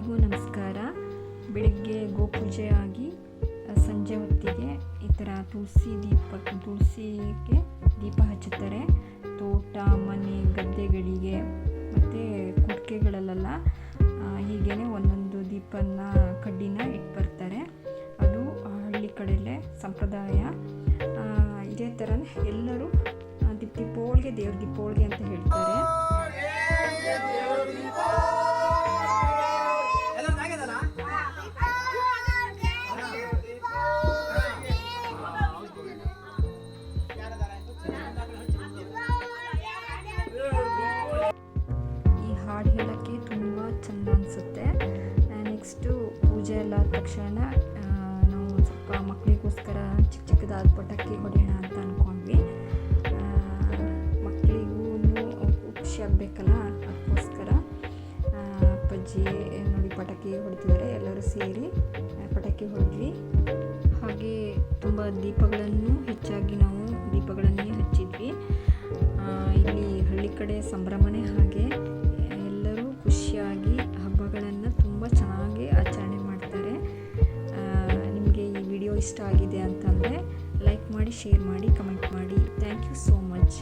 ಎಲ್ರಿಗೂ ನಮಸ್ಕಾರ. ಬೆಳಗ್ಗೆ ಗೋಪೂಜೆ ಆಗಿ ಸಂಜೆ ಹೊತ್ತಿಗೆ ಈ ಥರ ತುಳಸಿ ದೀಪ, ತುಳಸಿಗೆ ದೀಪ ಹಚ್ಚುತ್ತಾರೆ. ತೋಟ, ಮನೆ, ಗದ್ದೆಗಳಿಗೆ ಮತ್ತು ಕುಡಿಕೆಗಳಲ್ಲೆಲ್ಲ ಹೀಗೇ ಒಂದೊಂದು ದೀಪನ ಕಡ್ಡಿನ ಇಟ್ಟು ಬರ್ತಾರೆ. ಅದು ಹಳ್ಳಿ ಕಡೆಯಲ್ಲೇ ಸಂಪ್ರದಾಯ. ಇದೇ ಥರನೇ ಎಲ್ಲರೂ ದೀಪ, ದೀಪೋಳಿಗೆ, ದೇವ್ರ ದೀಪೋಳ್ಗೆ ಅಂತ ಹೇಳ್ತಾರೆ. ಪೂಜೆ ಎಲ್ಲ ಆದ ತಕ್ಷಣ ನಾವು ಸ್ವಲ್ಪ ಮಕ್ಕಳಿಗೋಸ್ಕರ ಚಿಕ್ಕ ಚಿಕ್ಕದಾದ ಪಟಾಕಿ ಹೊಡೆಯೋಣ ಅಂತ ಅಂದ್ಕೊಂಡ್ವಿ ಮಕ್ಕಳಿಗೂ ಖುಷಿ ಆಗಬೇಕಲ್ಲ ಅದಕ್ಕೋಸ್ಕರ ಅಪ್ಪಾಜಿ ನೋಡಿ ಪಟಾಕಿ ಹೊಡಿತಿದ್ದಾರೆ ಎಲ್ಲರೂ ಸೇರಿ ಪಟಾಕಿ ಹೊಡೆದ್ವಿ. ಹಾಗೆ ತುಂಬ ದೀಪಗಳನ್ನು ಹೆಚ್ಚಾಗಿ ನಾವು ದೀಪಗಳನ್ನೇ ಹಚ್ಚಿದ್ವಿ. ಇಲ್ಲಿ ಹಳ್ಳಿ ಕಡೆ ಸಂಭ್ರಮನೇ ಹಾಗೆ ಇಷ್ಟ ಆಗಿದೆ ಅಂತಂದರೆ ಲೈಕ್ ಮಾಡಿ ಶೇರ್ ಮಾಡಿ ಕಮೆಂಟ್ ಮಾಡಿ. Thank you so much